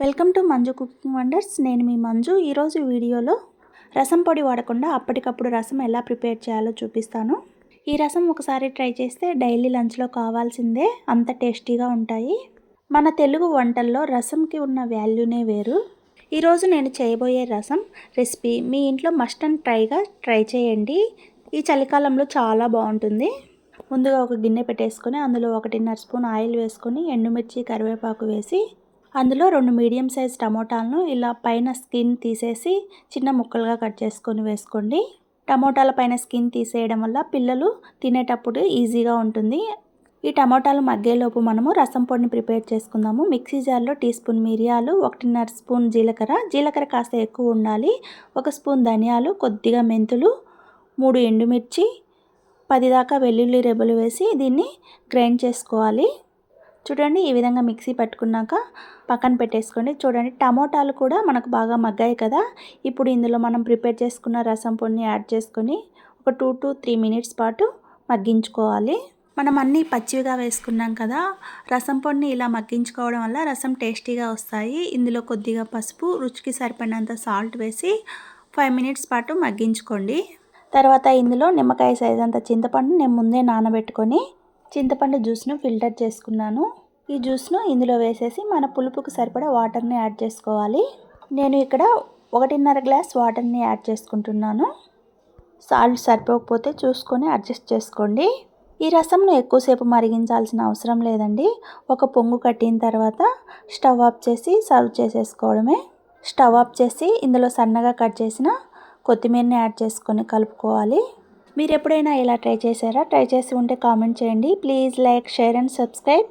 Welcome to Manju cooking wonders. నేను మీ మంజు. ఈరోజు వీడియోలో రసం పొడి వాడకుండా అప్పటికప్పుడు రసం ఎలా ప్రిపేర్ చేయాలో చూపిస్తాను. ఈ రసం ఒకసారి ట్రై చేస్తే డైలీ లంచ్లో కావాల్సిందే. అంత టేస్టీగా ఉంటాయి. మన తెలుగు వంటల్లో రసంకి ఉన్న వాల్యూనే వేరు. ఈరోజు నేను చేయబోయే రసం రెసిపీ మీ ఇంట్లో మస్ట్ అండ్ ట్రైగా ట్రై చేయండి. ఈ చలికాలంలో చాలా బాగుంటుంది. ముందుగా ఒక గిన్నె పెట్టేసుకొని అందులో ఒకటిన్నర స్పూన్ ఆయిల్ వేసుకొని ఎండుమిర్చి కరివేపాకు వేసి అందులో రెండు మీడియం సైజ్ టమోటాలను ఇలా పైన స్కిన్ తీసేసి చిన్న ముక్కలుగా కట్ చేసుకొని వేసుకోండి. టమోటాల పైన స్కిన్ తీసేయడం వల్ల పిల్లలు తినేటప్పుడు ఈజీగా ఉంటుంది. ఈ టమోటాలు మగ్గేలోపు మనము రసం పొడిని ప్రిపేర్ చేసుకుందాము. మిక్సీ జార్లో టీ స్పూన్ మిరియాలు ఒకటిన్నర స్పూన్ జీలకర్ర. జీలకర్ర కాస్త ఎక్కువ ఉండాలి. ఒక స్పూన్ ధనియాలు కొద్దిగా మెంతులు మూడు ఎండుమిర్చి పది దాకా వెల్లుల్లి రెబ్బలు వేసి దీన్ని గ్రైండ్ చేసుకోవాలి. చూడండి ఈ విధంగా మిక్సీ పట్టుకున్నాక పక్కన పెట్టేసుకోండి. చూడండి టమోటాలు కూడా మనకు బాగా మగ్గాయి కదా. ఇప్పుడు ఇందులో మనం ప్రిపేర్ చేసుకున్న రసం పొడిని యాడ్ చేసుకొని ఒక టూ టు త్రీ మినిట్స్ పాటు మగ్గించుకోవాలి. మనం అన్నీ పచ్చివిగా వేసుకున్నాం కదా రసం పొడిని ఇలా మగ్గించుకోవడం వల్ల రసం టేస్టీగా వస్తాయి. ఇందులో కొద్దిగా పసుపు రుచికి సరిపడినంత సాల్ట్ వేసి ఫైవ్ మినిట్స్ పాటు మగ్గించుకోండి. తర్వాత ఇందులో నిమ్మకాయ సైజ్ అంత చింతపండు నేను ముందే నానబెట్టుకొని చింతపండు జ్యూస్ను ఫిల్టర్ చేసుకున్నాను. ఈ జ్యూస్ను ఇందులో వేసేసి మన పులుపుకు సరిపడా వాటర్ని యాడ్ చేసుకోవాలి. నేను ఇక్కడ ఒకటిన్నర గ్లాస్ వాటర్ని యాడ్ చేసుకుంటున్నాను. సాల్ట్ సరిపోకపోతే చూసుకొని అడ్జస్ట్ చేసుకోండి. ఈ రసంను ఎక్కువసేపు మరిగించాల్సిన అవసరం లేదండి. ఒక పొంగు కట్టిన తర్వాత స్టవ్ ఆఫ్ చేసి సర్వ్ చేసేసుకోవడమే. స్టవ్ ఆఫ్ చేసి ఇందులో సన్నగా కట్ చేసిన కొత్తిమీరని యాడ్ చేసుకొని కలుపుకోవాలి. మీరు ఎప్పుడైనా ఇలా ట్రై చేశారా? ట్రై చేసి ఉంటే కామెంట్ చేయండి. Please like share and subscribe.